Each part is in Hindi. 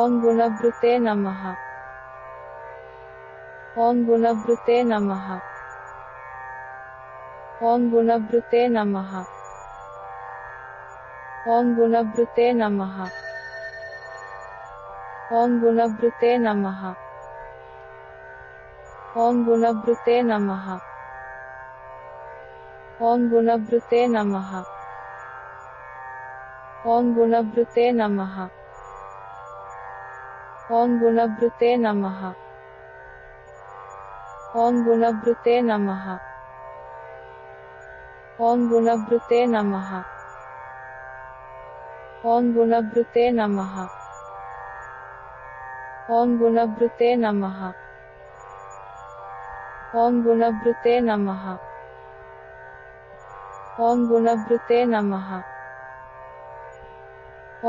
ॐ गुणभृते नमः। ॐ गुणभृते नमः। ॐ गुणभृते नमः। ॐ गुणभृते नमः। ॐ गुणभृते नमः। ॐ गुणभृते नमः। ॐ गुणभृते नमः। ॐ गुणभृते नमः। ॐ गुणभृते नमः ॐ गुणभृते नमः ॐ गुणभृते नमः ॐ गुणभृते नमः ॐ गुणभृते नमः ॐ गुणभृते नमः ॐ गुणभृते नमः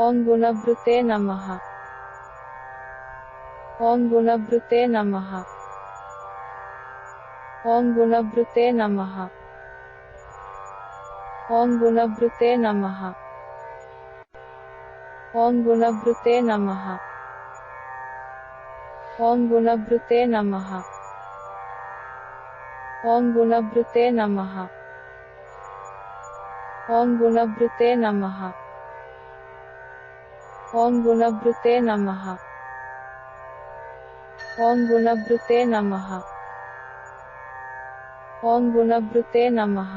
ॐ गुणभृते नमः ॐ गुणभृते नमः। ॐ गुणभृते नमः। ॐ गुणभृते नमः। ॐ गुणभृते नमः। ॐ गुणभृते नमः। ॐ गुणभृते नमः। ॐ गुणभृते नमः। ॐ गुणभृते नमः। ॐ गुणभृते नमः। ॐ गुणभृते नमः।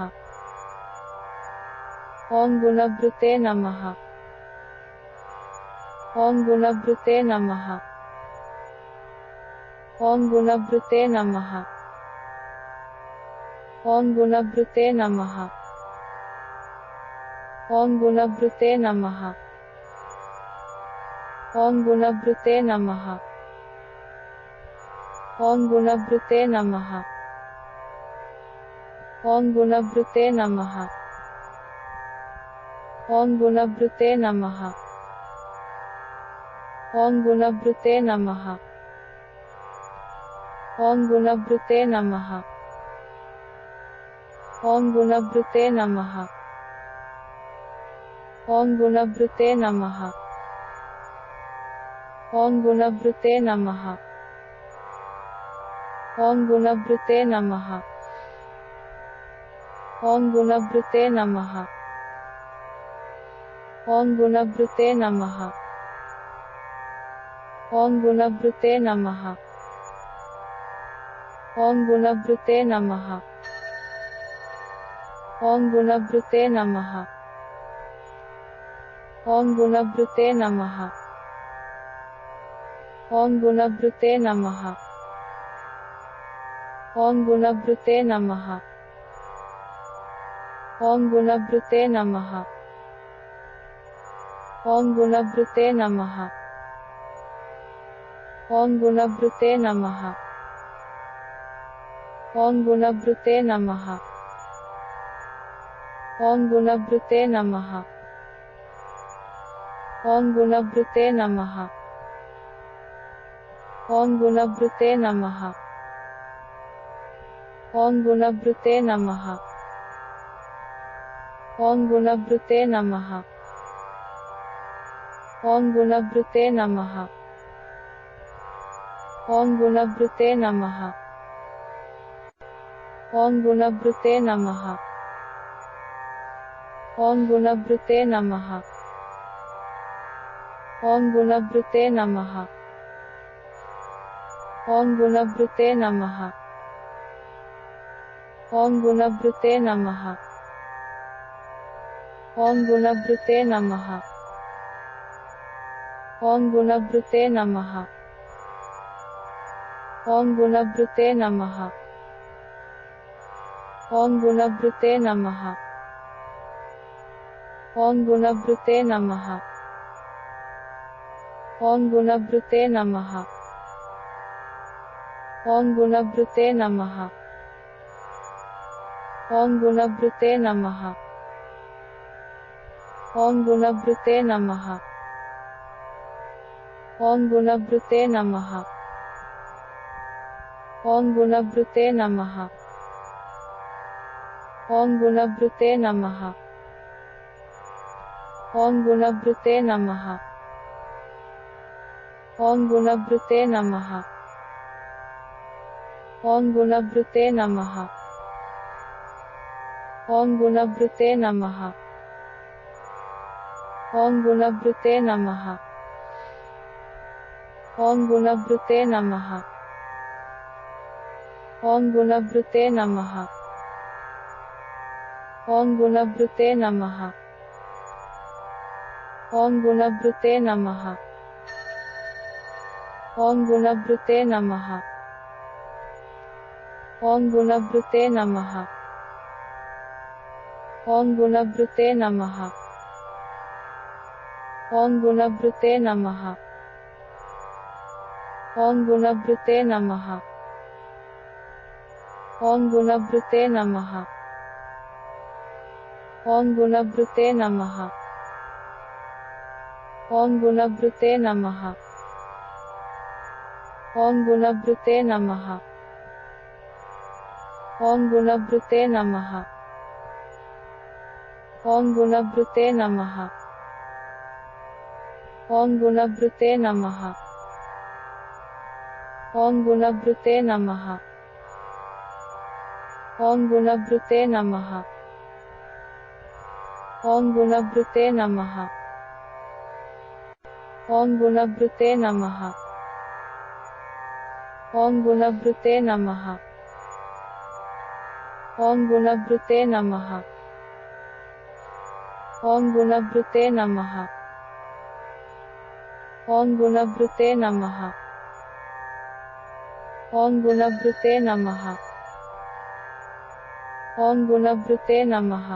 ॐ गुणभृते नमः। ॐ गुणभृते नमः। ॐ गुणभृते नमः। ॐ गुणभृते नमः। ॐ गुणभृते नमः। ॐ गुणभृते नमः। ॐ गुणभृते नमः। ॐ गुणभृते नमः। ॐ गुणभृते नमः। ॐ गुणभृते नमः। ॐ गुणभृते नमः। ॐ गुणभृते नमः। ॐ गुणभृते नमः। ॐ गुणभृते नमः। ॐ गुणभृते नमः। ॐ गुणभृते नमः। ॐ गुणभृते नमः। ॐ गुणभृते नमः। ॐ गुणभृते नमः। ॐ गुणभृते नमः। ॐ गुणभृते नमः। ॐ गुणभृते नमः। ॐ गुणभृते नमः। ॐ गुणभृते नमः। ॐ गुणभृते नमः। ॐ गुणभृते नमः। ॐ गुणभृते नमः। ॐ गुणभृते नमः। ॐ गुणभृते नमः। ॐ गुणभृते नमः। ॐ गुणभृते नमः ॐ गुणभृते नमः ॐ गुणभृते नमः ॐ गुणभृते नमः ॐ गुणभृते नमः ॐ गुणभृते नमः ॐ गुणभृते नमः ॐ गुणभृते नमः ॐ गुणभृते नमः। ॐ गुणभृते नमः। ॐ गुणभृते नमः। ॐ गुणभृते नमः। ॐ गुणभृते नमः। ॐ गुणभृते नमः। ॐ गुणभृते नमः। ॐ गुणभृते नमः। ॐ गुणभृते नमः। ॐ गुणभृते नमः। ॐ गुणभृते नमः। ॐ गुणभृते नमः। ॐ गुणभृते नमः। ॐ गुणभृते नमः। ॐ गुणभृते नमः। ॐ गुणभृते नमः। ॐ गुणभृते नमः। ॐ गुणभृते नमः। ॐ गुणभृते नमः। ॐ गुणभृते नमः। ॐ गुणभृते नमः। ॐ गुणभृते नमः। ॐ गुणभृते नमः। ॐ गुणभृते नमः। ॐ गुणभृते नमः। ॐ गुणभृते नमः। ॐ गुणभृते नमः। ॐ गुणभृते नमः। ॐ गुणभृते नमः। ॐ गुणभृते नमः। ॐ गुणभृते नमः। ॐ गुणभृते नमः। ॐ गुणभृते नमः ॐ गुणभृते नमः ॐ गुणभृते नमः ॐ गुणभृते नमः ॐ गुणभृते नमः ॐ गुणभृते नमः ॐ गुणभृते नमः ॐ गुणभृते नमः ॐ गुणभृते नमः। ॐ गुणभृते नमः। ॐ गुणभृते नमः। ॐ गुणभृते नमः।